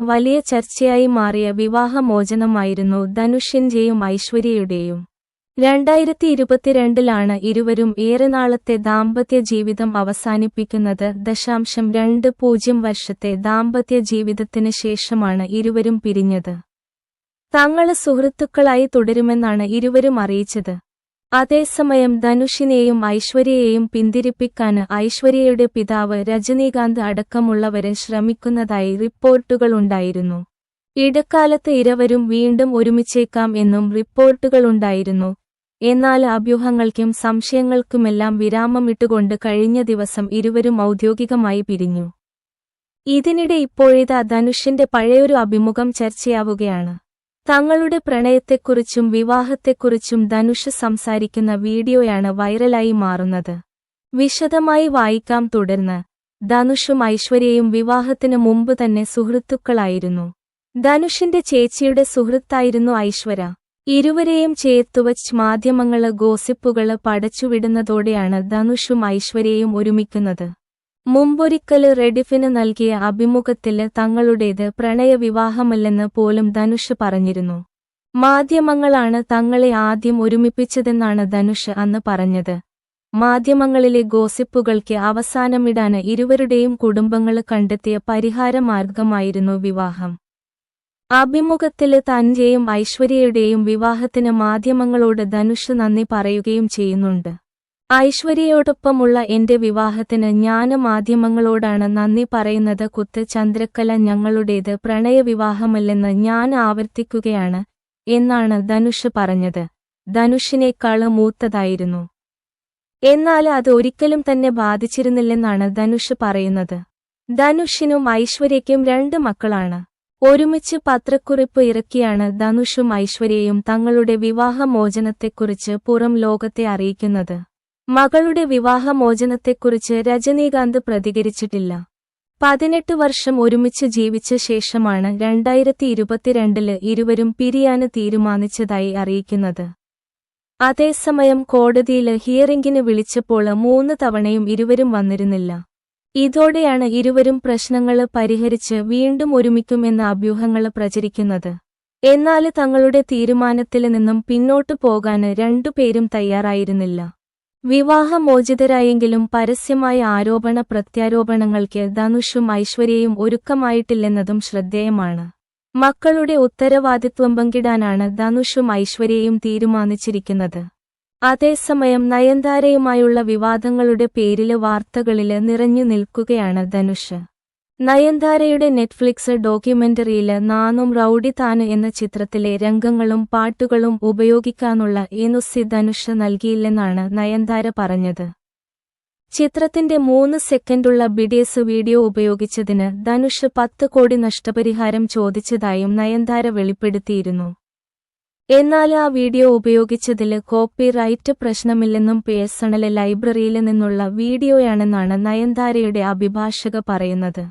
വലിയ ചർച്ചയായി മാറിയ വിവാഹമോചനമായിരുന്നു ധനുഷിന്റെയും ഐശ്വര്യയുടെയും. രണ്ടായിരത്തി ഇരുപത്തിരണ്ടിലാണ് ഇരുവരും ഏറെ നാളത്തെ ദാമ്പത്യ ജീവിതം അവസാനിപ്പിക്കുന്നത്. ദശാംശം രണ്ട് പൂജ്യം വർഷത്തെ ദാമ്പത്യ ജീവിതത്തിന് ശേഷമാണ് ഇരുവരും പിരിഞ്ഞത്. തങ്ങൾ സുഹൃത്തുക്കളായി തുടരുമെന്നാണ് ഇരുവരും അറിയിച്ചത്. അതേസമയം ധനുഷിനെയും ഐശ്വര്യയെയും പിന്തിരിപ്പിക്കാന് ഐശ്വര്യയുടെ പിതാവ് രജനീകാന്ത് അടക്കമുള്ളവരെ ശ്രമിക്കുന്നതായി റിപ്പോർട്ടുകളുണ്ടായിരുന്നു ഇടക്കാലത്ത് ഇരവരും വീണ്ടും ഒരുമിച്ചേക്കാം എന്നും റിപ്പോർട്ടുകളുണ്ടായിരുന്നു എന്നാൽ അഭ്യൂഹങ്ങൾക്കും സംശയങ്ങൾക്കുമെല്ലാം വിരാമമിട്ടുകൊണ്ട് കഴിഞ്ഞ ദിവസം ഇരുവരും ഔദ്യോഗികമായി പിരിഞ്ഞു. ഇതിനിടെ ഇപ്പോഴിതാ ധനുഷിന്റെ പഴയൊരു അഭിമുഖം ചർച്ചയാവുകയാണ്. തങ്ങളുടെ പ്രണയത്തെക്കുറിച്ചും വിവാഹത്തെക്കുറിച്ചും ധനുഷ് സംസാരിക്കുന്ന വീഡിയോയാണ് വൈറലായി മാറുന്നത്. വിശദമായി വായിക്കാം. തുടർന്ന് ധനുഷും ഐശ്വര്യയും വിവാഹത്തിന് മുമ്പ് തന്നെ സുഹൃത്തുക്കളായിരുന്നു. ധനുഷിന്റെ ചേച്ചിയുടെ സുഹൃത്തായിരുന്നു ഐശ്വര്യ. ഇരുവരെയും ചേർത്തുവച്ച് മാധ്യമങ്ങൾ ഗോസിപ്പുകൾ പടച്ചുവിടുന്നതോടെയാണ് ധനുഷും ഐശ്വര്യയും ഒരുമിക്കുന്നത്. മുമ്പൊരിക്കൽ റെഡിഫിന് നൽകിയ അഭിമുഖത്തിൽ തങ്ങളുടേത് പ്രണയവിവാഹമല്ലെന്ന് പോലും ധനുഷ് പറഞ്ഞിരുന്നു. മാധ്യമങ്ങളാണ് തങ്ങളെ ആദ്യം ഒരുമിപ്പിച്ചതെന്നാണ് ധനുഷ് അന്ന് പറഞ്ഞത്. മാധ്യമങ്ങളിലെ ഗോസിപ്പുകൾക്ക് അവസാനമിടാന് ഇരുവരുടെയും കുടുംബങ്ങൾ കണ്ടെത്തിയ പരിഹാരമാർഗമായിരുന്നു വിവാഹം. അഭിമുഖത്തിൽ തന്റെയും ഐശ്വര്യയുടെയും വിവാഹത്തിന് മാധ്യമങ്ങളോട് ധനുഷ് നന്ദി പറയുകയും ചെയ്യുന്നുണ്ട്. ഐശ്വര്യയോടൊപ്പമുള്ള എന്റെ വിവാഹത്തിന് ഞാൻ മാധ്യമങ്ങളോടാണ് നന്ദി പറയുന്നത്. കുത്ത് ചന്ദ്രക്കല ഞങ്ങളുടേത് പ്രണയവിവാഹമല്ലെന്ന് ഞാൻ ആവർത്തിക്കുകയാണ് എന്നാണ് ധനുഷ് പറഞ്ഞത്. ധനുഷിനേക്കാൾ മൂത്തതായിരുന്നു. എന്നാൽ അത് ഒരിക്കലും തന്നെ ബാധിച്ചിരുന്നില്ലെന്നാണ് ധനുഷ് പറയുന്നത്. ധനുഷിനും ഐശ്വര്യയ്ക്കും രണ്ട് മക്കളാണ്. ഒരുമിച്ച് പത്രക്കുറിപ്പ് ഇറക്കിയാണ് ധനുഷും ഐശ്വര്യയും തങ്ങളുടെ വിവാഹമോചനത്തെക്കുറിച്ച് പുറം ലോകത്തെ അറിയിക്കുന്നത്. മകളുടെ വിവാഹമോചനത്തെക്കുറിച്ച് രജനീകാന്ത് പ്രതികരിച്ചിട്ടില്ല. പതിനെട്ട് വർഷം ഒരുമിച്ച് ജീവിച്ച ശേഷമാണ് രണ്ടായിരത്തി ഇരുപത്തിരണ്ടിൽ ഇരുവരും പിരിയാന് തീരുമാനിച്ചതായി അറിയിക്കുന്നത്. അതേസമയം കോടതിയിൽ ഹിയറിംഗിന് വിളിച്ചപ്പോൾ മൂന്ന് തവണയും ഇരുവരും വന്നിരുന്നില്ല. ഇതോടെയാണ് ഇരുവരും പ്രശ്നങ്ങൾ പരിഹരിച്ച് വീണ്ടും ഒരുമിക്കുമെന്ന അഭ്യൂഹങ്ങൾ പ്രചരിക്കുന്നത്. എന്നാൽ തങ്ങളുടെ തീരുമാനത്തിൽ നിന്നും പിന്നോട്ടു പോകാന് രണ്ടുപേരും തയ്യാറായിരുന്നില്ല. വിവാഹമോചിതരായെങ്കിലും പരസ്യമായ ആരോപണ പ്രത്യാരോപണങ്ങൾക്ക് ധനുഷും ഐശ്വര്യയും ഒരുക്കമായിട്ടില്ലെന്നതും ശ്രദ്ധേയമാണ്. മക്കളുടെ ഉത്തരവാദിത്വം പങ്കിടാനാണ് ധനുഷും ഐശ്വര്യയും തീരുമാനിച്ചിരിക്കുന്നത്. അതേസമയം നയന്താരയുമായുള്ള വിവാദങ്ങളുടെ പേരിൽ വാർത്തകളിൽ നിറഞ്ഞു നിൽക്കുകയാണ് ധനുഷ്. നയൻതാരയുടെ നെറ്റ്ഫ്ലിക്സ് ഡോക്യുമെന്ററിയിൽ നാനും റൌഡി താന് എന്ന ചിത്രത്തിലെ രംഗങ്ങളും പാട്ടുകളും ഉപയോഗിക്കാനുള്ള ഏനുസി ധനുഷ് നൽകിയില്ലെന്നാണ് നയൻതാര പറഞ്ഞത്. ചിത്രത്തിന്റെ മൂന്ന് സെക്കൻഡുള്ള ബിഡിയസ് വീഡിയോ ഉപയോഗിച്ചതിന് ധനുഷ് പത്ത് കോടി നഷ്ടപരിഹാരം ചോദിച്ചതായും നയൻതാര വെളിപ്പെടുത്തിയിരുന്നു. എന്നാൽ ആ വീഡിയോ ഉപയോഗിച്ചതിൽ കോപ്പിറൈറ്റ് പ്രശ്നമില്ലെന്നും പേഴ്സണൽ ലൈബ്രറിയിൽ നിന്നുള്ള വീഡിയോയാണെന്നാണ് നയൻതാരയുടെ അഭിഭാഷക പറയുന്നത്.